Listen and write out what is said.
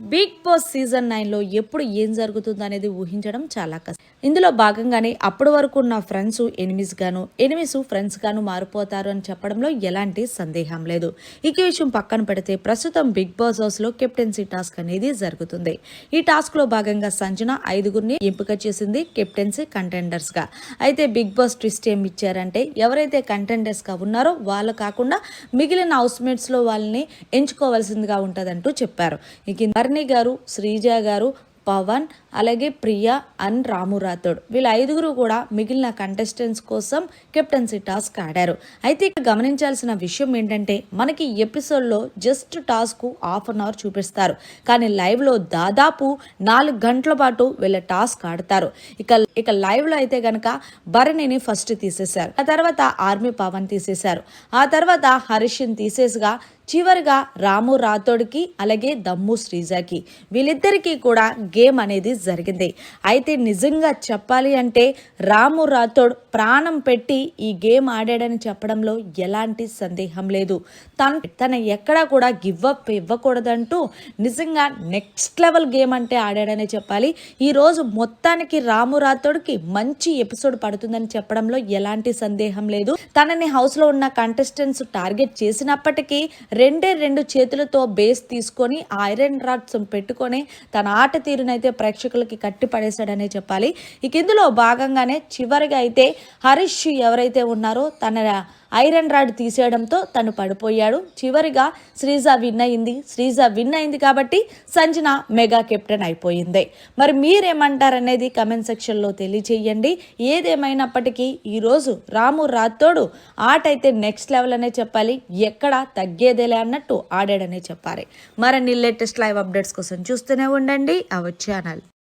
Big boss season నైన్లో ఎప్పుడు ఏం జరుగుతుందో అనేది ఊహించడం చాలా కష్టం. ఇందులో భాగంగానే అప్పటి వరకు ఉన్న ఫ్రెండ్స్ ఎనిమిస్ గాను ఎనిమిస్ ఫ్రెండ్స్ గాను మారిపోతారు అని చెప్పడంలో ఎలాంటి సందేహం లేదు. ఈ విషయం పక్కన పెడితే ప్రస్తుతం బిగ్ బాస్ హౌస్లో కెప్టెన్సీ టాస్క్ అనేది జరుగుతుంది. ఈ టాస్క్లో భాగంగా సంజన ఐదుగురిని ఎంపిక చేసింది కెప్టెన్సీ కంటెండర్స్గా అయితే బిగ్ బాస్ ట్విస్ట్ ఏం ఇచ్చారంటే ఎవరైతే కంటెండర్స్గా ఉన్నారో వాళ్ళు కాకుండా మిగిలిన హౌస్ మేట్స్లో వాళ్ళని ఎంచుకోవాల్సిందిగా ఉంటుందంటూ చెప్పారు. ఇక భరణి గారు శ్రీజ గారు పవన్ అలాగే ప్రియా అండ్ రాము రాథోడ్. వీళ్ళ ఐదుగురు కూడా మిగిలిన కంటెస్టెంట్స్ కోసం కెప్టెన్సీ టాస్క్ ఆడారు. అయితే ఇక్కడ గమనించాల్సిన విషయం ఏంటంటే మనకి ఎపిసోడ్లో just task half an hour చూపిస్తారు. కానీ లైవ్లో దాదాపు నాలుగు గంటల పాటు వీళ్ళ టాస్క్ ఆడతారు. ఇక ఇక లైవ్లో అయితే గనక భరణిని ఫస్ట్ తీసేశారు. ఆ తర్వాత ఆర్మీ పవన్ తీసేశారు. ఆ తర్వాత హరీష్ని తీసేసిగా చివరిగా రాము రాథోడ్కి అలాగే దమ్ము శ్రీజాకి వీళ్ళిద్దరికీ కూడా గేమ్ అనేది జరిగింది. అయితే నిజంగా చెప్పాలి అంటే రాము రాథోడ్ ప్రాణం పెట్టి ఈ గేమ్ ఆడాడని చెప్పడంలో ఎలాంటి సందేహం లేదు. తను తన ఎక్కడా కూడా గివ్అప్ ఇవ్వకూడదంటూ నిజంగా నెక్స్ట్ లెవెల్ గేమ్ అంటే ఆడాడనే చెప్పాలి. ఈ రోజు మొత్తానికి రాము రాథోడ్కి మంచి ఎపిసోడ్ పడుతుందని చెప్పడంలో ఎలాంటి సందేహం లేదు. తనని హౌస్లో ఉన్న కంటెస్టెంట్స్ టార్గెట్ చేసినప్పటికీ రెండే రెండు చేతులతో బేస్ తీసుకొని ఐరన్ రాడ్స్ పెట్టుకొని తన ఆట తీరునైతే ప్రేక్షకులకి కట్టి పడేశాడనే చెప్పాలి. ఇక ఇందులో భాగంగానే చివరిగా అయితే హరీష్ ఎవరైతే ఉన్నారో తన ఐరన్ రాడ్ తీసేయడంతో తను పడిపోయాడు. చివరిగా శ్రీజ విన్ అయింది. శ్రీజ విన్ అయింది కాబట్టి సంజన మెగా కెప్టెన్ అయిపోయింది. మరి మీరేమంటారనేది కమెంట్ సెక్షన్లో తెలియచేయండి. ఏదేమైనప్పటికీ ఈరోజు రాము రాథోడు ఆట అయితే నెక్స్ట్ లెవెల్ అనే చెప్పాలి. ఎక్కడ తగ్గేదేలే అన్నట్టు ఆడాడనే చెప్పాలి. మరిన్ని లేటెస్ట్ లైవ్ అప్డేట్స్ కోసం చూస్తూనే ఉండండి. Our channel.